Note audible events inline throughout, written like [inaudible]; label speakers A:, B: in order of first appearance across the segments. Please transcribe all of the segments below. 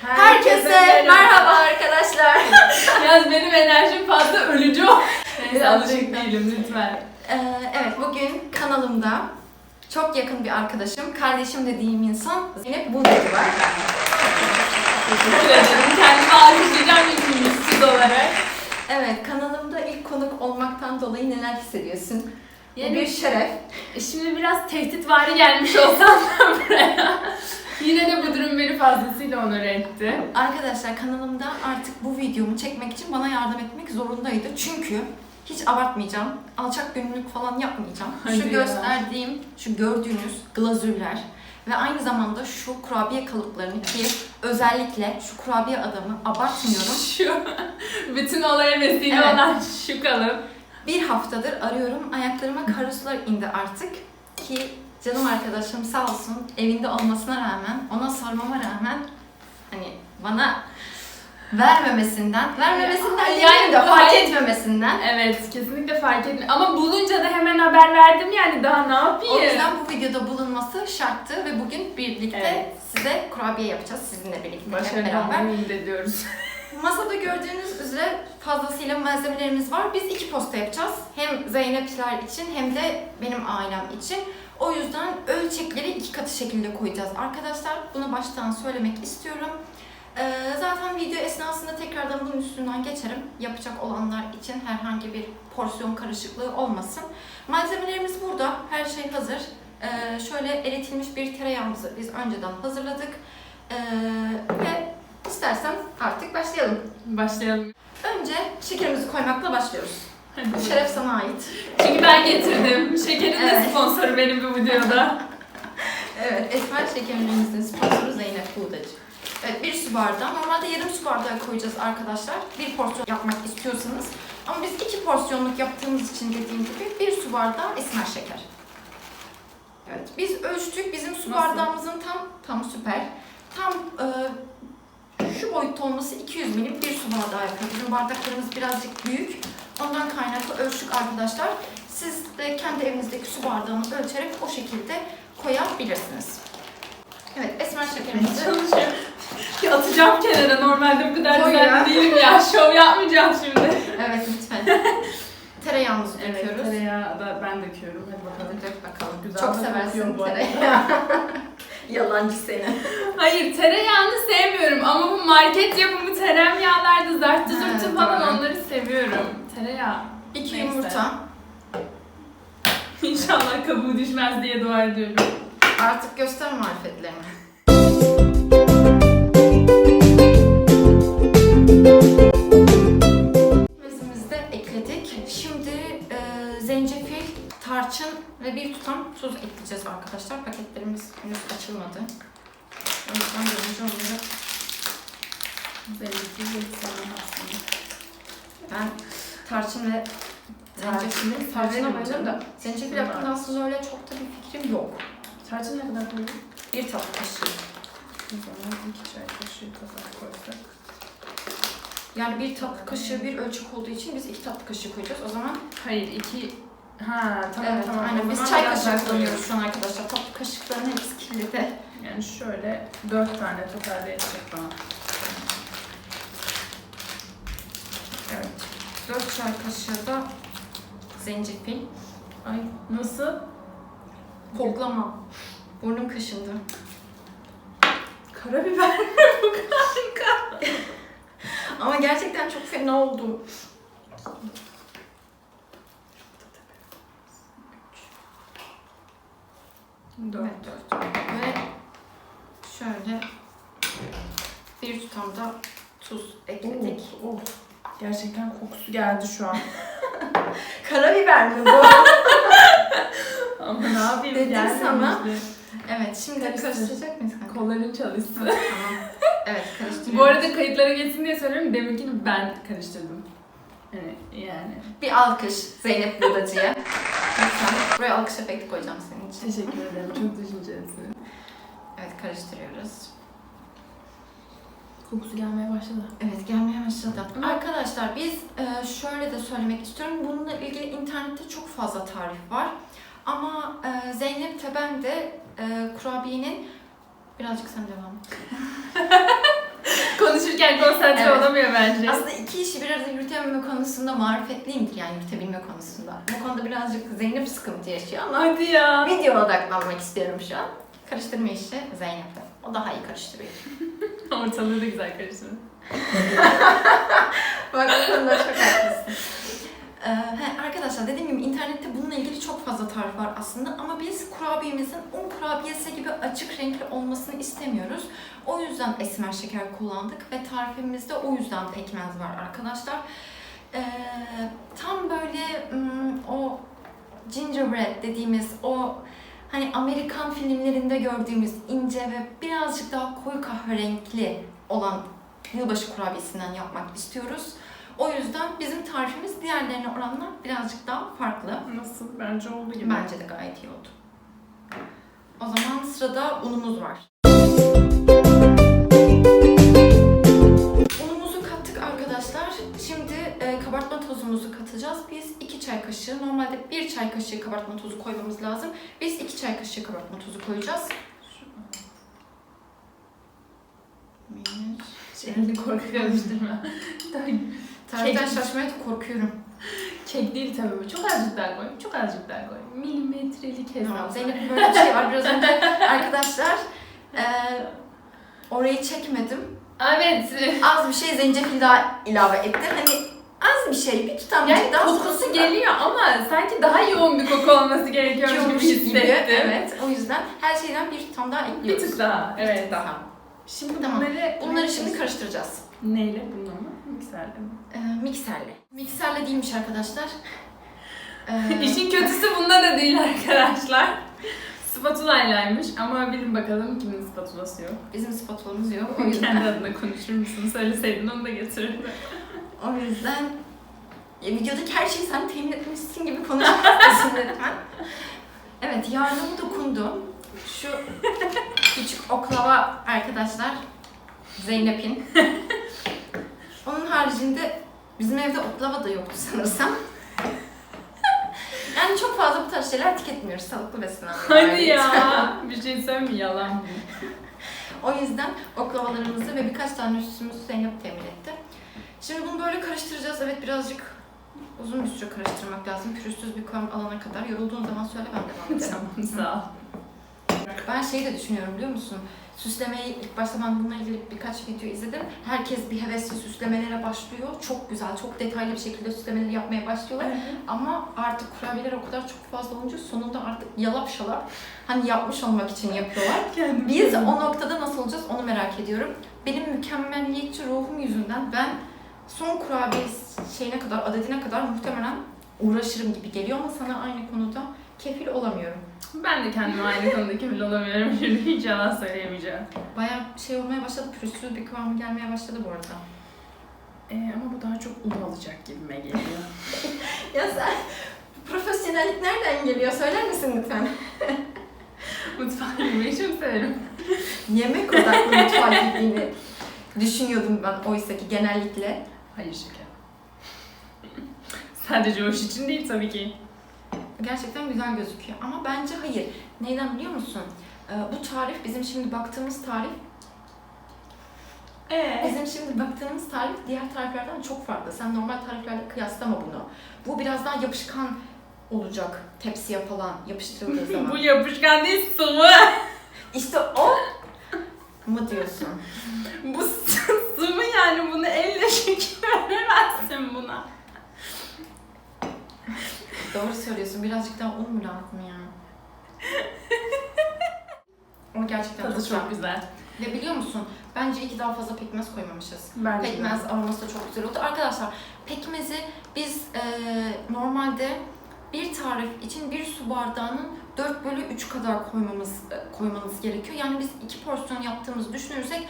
A: Herkese merhaba arkadaşlar. [laughs]
B: Yaz benim enerjim fazla ölücü. Neyse alışık değilim lütfen.
A: Ee, evet bugün kanalımda çok yakın bir arkadaşım, kardeşim dediğim insan Zeynep Buğdacı var.
B: Teşekkür ederim. Kendimi alkışlayacağım ilk ünsüz olarak.
A: Evet kanalımda ilk konuk olmaktan dolayı neler hissediyorsun?
B: Yani
A: bir şeref.
B: şimdi biraz tehditvari gelmiş olsam da [laughs] buraya. Yine de bu durum beni fazlasıyla onur etti.
A: Arkadaşlar kanalımda artık bu videomu çekmek için bana yardım etmek zorundaydı. Çünkü hiç abartmayacağım. Alçak gönüllülük falan yapmayacağım.
B: Hadi
A: şu
B: ya.
A: gösterdiğim, şu gördüğünüz glazürler ve aynı zamanda şu kurabiye kalıplarını ki özellikle şu kurabiye adamı abartmıyorum.
B: Şu [laughs] bütün olaya vesile
A: Evet.
B: olan şu kalıp.
A: Bir haftadır arıyorum. Ayaklarıma karosular indi artık. Ki canım arkadaşım sağ olsun evinde olmasına rağmen, ona sormama rağmen hani bana vermemesinden, vermemesinden
B: Yani
A: yani de fark etmemesinden.
B: Evet kesinlikle fark etmiyor. Ama bulunca da hemen haber verdim yani daha ne yapayım?
A: O yüzden bu videoda bulunması şarttı ve bugün birlikte
B: Evet.
A: size kurabiye yapacağız sizinle birlikte hep
B: Başarılı
A: beraber.
B: olmayı ediyoruz. [laughs]
A: Masada gördüğünüz üzere fazlasıyla malzemelerimiz var. Biz iki posta yapacağız. Hem Zeynep'ler için hem de benim ailem için. O yüzden ölçekleri iki katı şekilde koyacağız arkadaşlar. Bunu baştan söylemek istiyorum. Ee, zaten video esnasında tekrardan bunun üstünden geçerim. Yapacak olanlar için herhangi bir porsiyon karışıklığı olmasın. Malzemelerimiz burada. Her şey hazır. Ee, şöyle eritilmiş bir tereyağımızı biz önceden hazırladık. Ee, ve istersen artık başlayalım.
B: Başlayalım.
A: Önce şekerimizi koymakla başlıyoruz. Bu şeref sana ait.
B: Çünkü ben getirdim. Şekerin de
A: Evet.
B: sponsoru benim bu videoda. [laughs]
A: Evet, Esmer Şekerlerimizin sponsoru Zeynep Buğdacı. Evet, bir su bardağı. Normalde yarım su bardağı koyacağız arkadaşlar. Bir porsiyon yapmak istiyorsanız. Ama biz iki porsiyonluk yaptığımız için dediğim gibi bir su bardağı esmer şeker. Evet, biz ölçtük. Bizim su
B: Nasıl?
A: bardağımızın tam, tam süper. Tam e, şu boyutta olması 200 milim bir su bardağı yapıyor. Bizim bardaklarımız birazcık büyük. Ondan kaynaklı ölçtük arkadaşlar. Siz de kendi evinizdeki su bardağını ölçerek o şekilde koyabilirsiniz. Evet, esmer şekerimizi
B: Çalışıyorum. [laughs] Ya atacağım kenara normalde bu kadar
A: Koy ya.
B: değilim ya. Şov yapmayacağım şimdi.
A: Evet lütfen. [laughs] Tereyağımızı
B: Evet
A: döküyoruz.
B: tereyağı da ben döküyorum. Hadi bakalım.
A: Dök bakalım.
B: Güzel
A: Çok
B: de
A: seversin
B: kokuyor bu arada.
A: tereyağı. [laughs] Yalancı seni.
B: Hayır tereyağını sevmiyorum ama bu market yapımı tereyağlarda zartı
A: Ha,
B: falan
A: doğru.
B: onları seviyorum. Tereyağı.
A: İki
B: Neyse.
A: yumurta. [laughs]
B: İnşallah kabuğu düşmez diye dua ediyorum.
A: Artık göster marifetlerini. Bezimizi de ekledik. Şimdi e, zencefil, tarçın ve bir tutam tuz ekleyeceğiz arkadaşlar. Paketlerimiz henüz açılmadı. O yüzden birinci onları
B: aslında.
A: ben tarçın ve zencefili tarçına bayılırım da zencefil hakkında aslında öyle çok da bir fikrim yok.
B: Tarçın ne kadar koyayım?
A: Bir tatlı kaşığı.
B: O zaman iki çay kaşığı kadar koysak.
A: Yani bir tatlı kaşığı bir ölçek olduğu için biz iki tatlı kaşığı koyacağız. O zaman
B: Hayır iki... Ha tamam
A: evet,
B: tamam.
A: aynen.
B: O
A: Biz
B: zaman
A: çay
B: biraz daha
A: kaşığı kullanıyoruz şu an arkadaşlar. Tatlı kaşıkların hepsi kirli
B: Yani şöyle dört tane totalde edecek bana.
A: Evet. 4 çay kaşığı da zencefil. Ay
B: Nasıl?
A: koklama. Burnum kaşındı.
B: Karabiber. [laughs]
A: Ama gerçekten çok fena oldu.
B: Dört.
A: Evet, dört. Ve şöyle bir tutam da tuz ekledik.
B: Oh, oh. Gerçekten kokusu geldi şu an. [laughs]
A: Karabiber mi bu? [laughs]
B: Ama ne yapayım
A: Dedim
B: gelmemişti.
A: sana. evet, şimdi
B: Karıştır.
A: karıştıracak mıyız kanka?
B: Kolların çalışsın.
A: tamam. Evet, karıştırıyoruz.
B: Bu arada kayıtlara geçsin diye söylüyorum. Deminkini ben karıştırdım. Yani, yani.
A: Bir alkış Zeynep Budacı'ya. Lütfen. Buraya alkış efekti koyacağım senin için.
B: Teşekkür ederim. Çok düşüncelisin.
A: Evet, karıştırıyoruz.
B: Kokusu gelmeye başladı.
A: Evet gelmeye başladı. Arkadaşlar biz e, şöyle de söylemek istiyorum. Bununla ilgili internette çok fazla tarif var. Ama e, Zeynep de ben de e, kurabiyenin birazcık sen devam et. [laughs]
B: konsantre
A: Evet.
B: olamıyor bence.
A: Aslında iki işi bir arada yürütememe konusunda marifetliyimdir yani yürütebilme konusunda. Bu konuda birazcık Zeynep sıkıntı yaşıyor ama
B: Hadi ya.
A: video odaklanmak istiyorum şu an. Karıştırma işi Zeynep'te. O daha iyi karıştırıyor. [laughs] [laughs]
B: Ortalığı da güzel karıştırın. [laughs]
A: Bak bu konuda çok haklısın. Ee, he, arkadaşlar dediğim gibi internette bununla ilgili çok fazla tarif var aslında ama biz kurabiyemizin un kurabiyesi gibi açık renkli olmasını istemiyoruz. O yüzden esmer şeker kullandık ve tarifimizde o yüzden pekmez var arkadaşlar. Ee, tam böyle hmm, o gingerbread dediğimiz o hani Amerikan filmlerinde gördüğümüz ince ve birazcık daha koyu kahverengi olan yılbaşı kurabiyesinden yapmak istiyoruz. O yüzden bizim tarifimiz diğerlerine oranla birazcık daha farklı.
B: Nasıl? Bence oldu gibi.
A: Bence de gayet iyi oldu. O zaman sırada unumuz var. Tozumuzu katacağız. Biz 2 çay kaşığı, normalde 1 çay kaşığı kabartma tozu koymamız lazım. Biz 2 çay kaşığı kabartma tozu koyacağız. Bir,
B: Elini korku karıştırma.
A: Tariften şaşmaya da korkuyorum.
B: Kek değil tabii bu. Çok azıcık daha koy. Çok azıcık daha koy. Milimetrelik
A: Tamam,
B: hesap.
A: Zeynep'in böyle bir şey var. Biraz önce [laughs] arkadaşlar e, orayı çekmedim.
B: Evet.
A: Az bir şey zencefil daha ilave ettim. Hani az bir şey, bir tutam
B: Yani
A: daha
B: kokusu
A: sonrasında
B: geliyor ama sanki daha yoğun bir koku olması gerekiyormuş gibi
A: yiyormuş
B: hissettim.
A: Evet, o yüzden her şeyden bir tutam daha
B: Bir
A: ekliyoruz.
B: tık daha.
A: Bir
B: Evet.
A: tık daha.
B: Şimdi
A: Tamam.
B: bunları...
A: Bunları şimdi karıştıracağız.
B: Neyle? Bununla mı? Mikserle mi?
A: E, mikserle. Mikserle değilmiş arkadaşlar. [laughs] E,
B: İşin kötüsü bunda da değil arkadaşlar. Spatulaylaymış ama bilin bakalım kimin spatulası yok.
A: bizim spatulamız yok. O
B: Kendi
A: yüzden,
B: adına konuşur musun? Söyleseydin onu da getirirdim. [laughs]
A: o yüzden ya, videodaki her şeyi sen temin etmişsin gibi konuşmalısın [laughs] lütfen. Evet, yardımı dokundu. Şu küçük oklava arkadaşlar Zeynep'in. [laughs] Onun haricinde bizim evde oklava da yoktu sanırsam. Yani çok fazla bu tarz şeyler tüketmiyoruz. Sağlıklı beslenenler.
B: Hadi ya. [laughs] Bir şey söyleyeyim mi? Yalan bu.
A: O yüzden oklavalarımızı ve birkaç tane süsümüzü Zeynep temin etti. Şimdi bunu böyle karıştıracağız. Evet birazcık uzun bir süre karıştırmak lazım. Pürüzsüz bir kıvam alana kadar. Yorulduğun zaman söyle ben devam ederim. [laughs]
B: Tamam sağ ol.
A: Ben şeyi de düşünüyorum biliyor musun? Süslemeyi ilk başta ben bununla ilgili birkaç video izledim. Herkes bir hevesle süslemelere başlıyor. Çok güzel, çok detaylı bir şekilde süslemeleri yapmaya başlıyorlar. Ama artık kurabiyeler o kadar çok fazla olunca sonunda artık yalap şalap hani yapmış olmak için yapıyorlar. [laughs] Biz o noktada nasıl olacağız onu merak ediyorum. Benim mükemmelliyetçi ruhum yüzünden ben son kurabiye şeyine kadar, adedine kadar muhtemelen uğraşırım gibi geliyor ama sana aynı konuda kefil olamıyorum.
B: Ben de kendime aynı konuda kefil olamıyorum. [laughs] Hiç yalan söyleyemeyeceğim.
A: Bayağı şey olmaya başladı, pürüzsüz bir kıvamı gelmeye başladı bu arada.
B: Ee, ama bu daha çok un alacak gibime geliyor. [laughs]
A: Ya sen profesyonellik nereden geliyor söyler misin lütfen? [laughs]
B: Mutfağa girmeyi çok severim.
A: Yemek odaklı mutfağa gittiğini düşünüyordum ben oysa ki genellikle.
B: Hayır şeker. Sadece o iş için değil tabii ki.
A: Gerçekten güzel gözüküyor ama bence hayır. Neyden biliyor musun? Ee, bu tarif bizim şimdi baktığımız tarif
B: Ee?
A: Bizim şimdi baktığımız tarif diğer tariflerden çok farklı. Sen normal tariflerle kıyaslama bunu. Bu biraz daha yapışkan olacak tepsiye falan yapıştırıldığı [laughs]
B: Bu
A: zaman.
B: yapışkan değil sıvı.
A: işte o mu diyorsun?
B: Bu yani bunu elle [laughs] şekil veremezsin buna.
A: Doğru söylüyorsun. Birazcık daha un mu lazım ya? Ama gerçekten
B: Tadı
A: çok güzel.
B: çok güzel.
A: Ve biliyor musun? Bence iyi ki daha fazla pekmez koymamışız.
B: Ben
A: Pekmez aroması da çok güzel oldu. Arkadaşlar pekmezi biz e, normalde bir tarif için bir su bardağının 4 bölü 3 kadar koymamız e, koymanız gerekiyor. Yani biz iki porsiyon yaptığımızı düşünürsek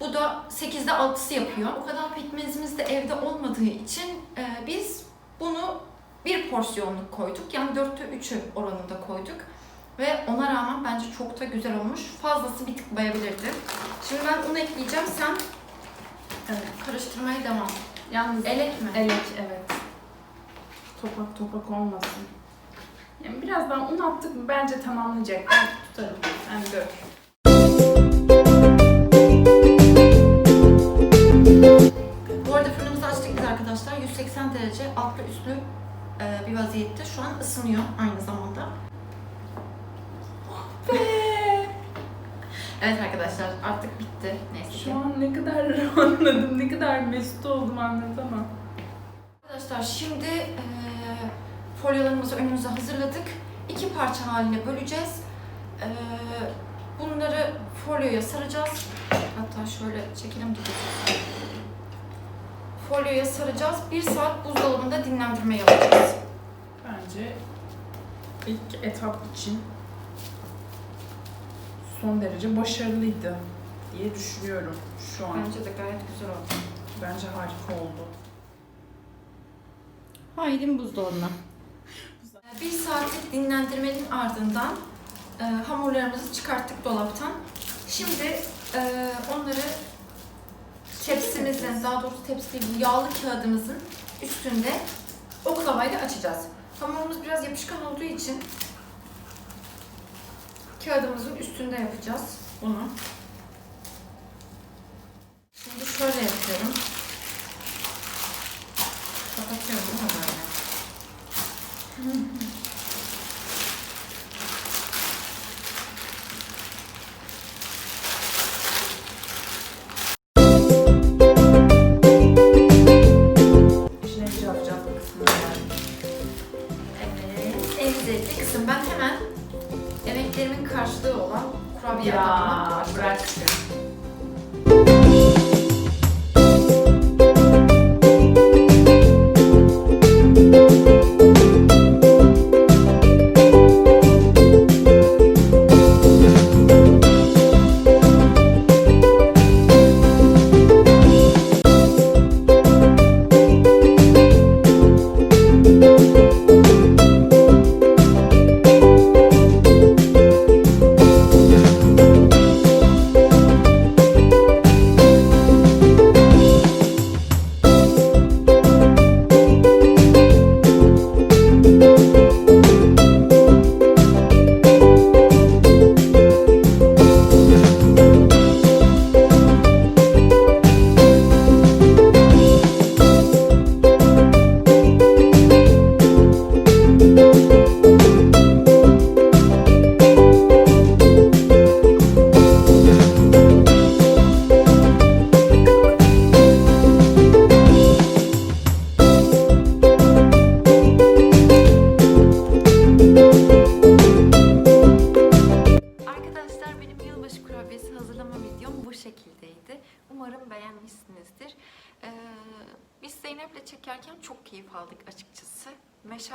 A: bu da 8'de 6'sı yapıyor. O kadar pekmezimiz de evde olmadığı için e, biz bunu bir porsiyonluk koyduk. Yani 4'te 3'ü oranında koyduk. Ve ona rağmen bence çok da güzel olmuş. Fazlası bir tık bayabilirdi. Şimdi ben unu ekleyeceğim. Sen
B: Evet.
A: Karıştırmaya devam.
B: Yalnız
A: Elek mi?
B: elek evet. Topak topak olmasın. Yani biraz daha un attık mı bence tamamlayacak. Ben tutarım. Sen dök.
A: Vaziyette. Şu an ısınıyor aynı zamanda. Evet arkadaşlar artık bitti. Neyse ki.
B: Şu an ne kadar [laughs] rahatladım, ne kadar mesut oldum anlatamam.
A: Arkadaşlar şimdi e, folyolarımızı önümüze hazırladık. İki parça haline böleceğiz. E, bunları folyoya saracağız. Hatta şöyle çekelim gibi. Folyoya saracağız. Bir saat buzdolabında dinlendirmeye alacağız.
B: Bence ilk etap için son derece başarılıydı diye düşünüyorum şu an.
A: Bence de gayet güzel oldu.
B: Bence harika oldu.
A: Haydi buzdolabına. Bir saatlik dinlendirmenin ardından e, hamurlarımızı çıkarttık dolaptan. Şimdi e, onları tepsimizin, daha doğrusu tepsi değil, bu yağlı kağıdımızın üstünde oklavayla açacağız. Hamurumuz biraz yapışkan olduğu için kağıdımızın üstünde yapacağız bunu. Şimdi şöyle yapıyorum. Kapatıyorum mi böyle? [laughs]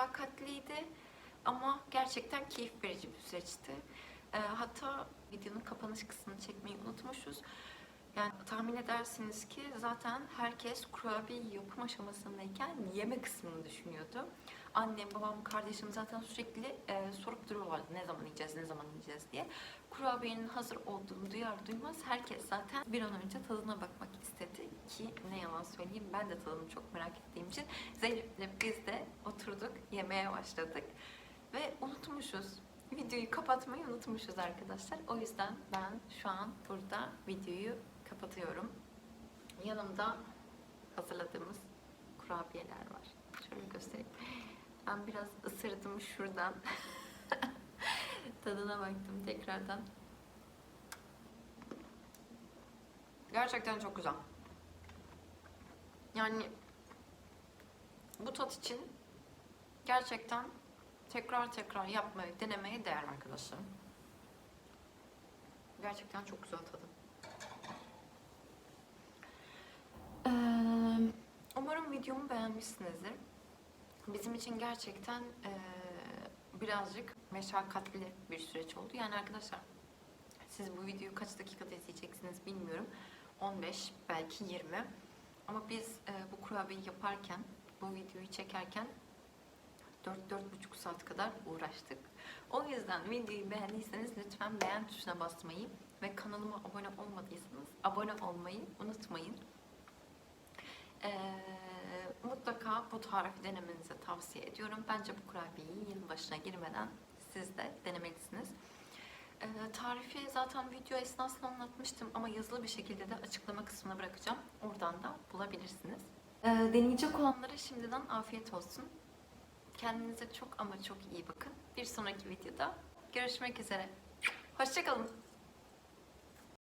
A: Meşakkatliydi ama gerçekten keyif verici bir süreçti. Ee, hatta videonun kapanış kısmını çekmeyi unutmuşuz. Yani tahmin edersiniz ki zaten herkes kurabiye yapım aşamasındayken yeme kısmını düşünüyordu. Annem, babam, kardeşim zaten sürekli e, sorup duruyorlardı ne zaman yiyeceğiz, ne zaman yiyeceğiz diye. Kurabiyenin hazır olduğunu duyar duymaz herkes zaten bir an önce tadına bakmak istedi ki ne yalan söyleyeyim ben de tadını çok merak ettiğim için Zeynep'le biz de oturduk yemeye başladık ve unutmuşuz. Videoyu kapatmayı unutmuşuz arkadaşlar. O yüzden ben şu an burada videoyu kapatıyorum. Yanımda hazırladığımız kurabiyeler var. Şöyle göstereyim. Ben biraz ısırdım şuradan. [laughs] Tadına baktım tekrardan. Gerçekten çok güzel. Yani bu tat için gerçekten tekrar tekrar yapmayı, denemeye değer arkadaşlar. Gerçekten çok güzel tadı. Ee, umarım videomu beğenmişsinizdir. Bizim için gerçekten eee, birazcık meşakkatli bir süreç oldu. Yani arkadaşlar siz bu videoyu kaç dakikada izleyeceksiniz bilmiyorum. 15 belki 20. Ama biz eee, bu kurabiyeyi yaparken, bu videoyu çekerken 4-4,5 saat kadar uğraştık. O yüzden videoyu beğendiyseniz lütfen beğen tuşuna basmayı ve kanalıma abone olmadıysanız abone olmayı unutmayın. Ee, mutlaka bu tarifi denemenizi tavsiye ediyorum. Bence bu kurabiyeyi yılbaşına girmeden siz de denemelisiniz. Ee, tarifi zaten video esnasında anlatmıştım ama yazılı bir şekilde de açıklama kısmına bırakacağım. Oradan da bulabilirsiniz. Ee, deneyecek olanlara şimdiden afiyet olsun. Kendinize çok ama çok iyi bakın. Bir sonraki videoda görüşmek üzere. Hoşçakalın.